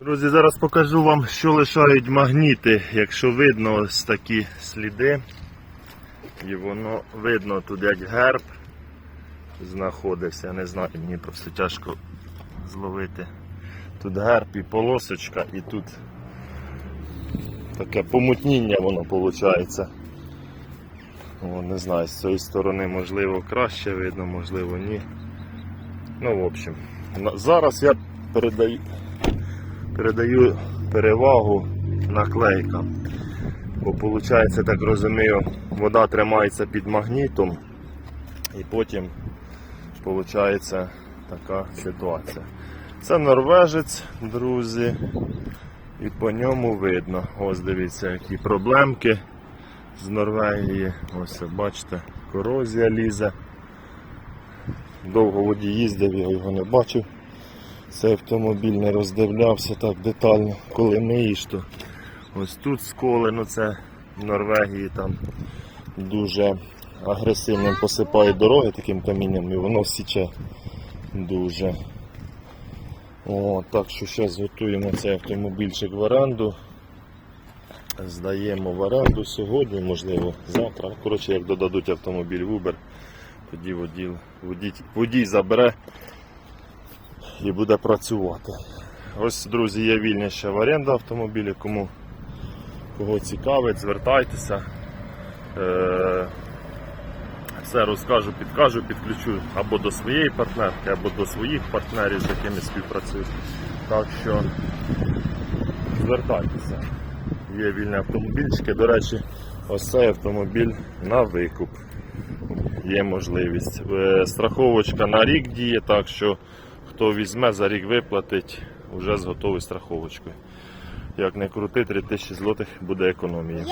Друзі, зараз покажу вам, що лишають магніти. Якщо видно ось такі сліди, і воно видно тут як герб знаходився. Я Не знаю, мені просто тяжко зловити. Тут герб і полосочка, і тут таке помутніння воно виходить. О, не знаю, з цієї сторони можливо краще видно, можливо ні. Ну, в общем, зараз я передаю передаю перевагу наклейкам. Бо виходить, так розумію, вода тримається під магнітом і потім виходить така ситуація. Це норвежець, друзі, і по ньому видно. Ось дивіться, які проблемки з Норвегії. Ось бачите, корозія лізе. Довго водій їздив, я його не бачив. Цей автомобіль не роздивлявся так детально, коли миєш, то ось тут сколи, ну це в Норвегії там дуже агресивним посипають дороги таким камінням і воно січе дуже. О, так що зараз готуємо цей автомобільчик в оренду. Здаємо в оренду сьогодні, можливо, завтра. Коротше, як додадуть автомобіль в Uber, тоді водій, водій, водій забере і буде працювати. Ось, друзі, є вільні ще в оренду автомобілі, кому кого цікавить, звертайтеся. Е, все розкажу, підкажу, підключу або до своєї партнерки, або до своїх партнерів, з якими співпрацюю. Так що звертайтеся. Є вільні автомобільчики. До речі, ось цей автомобіль на викуп. Є можливість. Е, Страховочка на рік діє, так що хто візьме за рік виплатить вже з готовою страховочкою. Як не крути, 3000 злотих буде економія.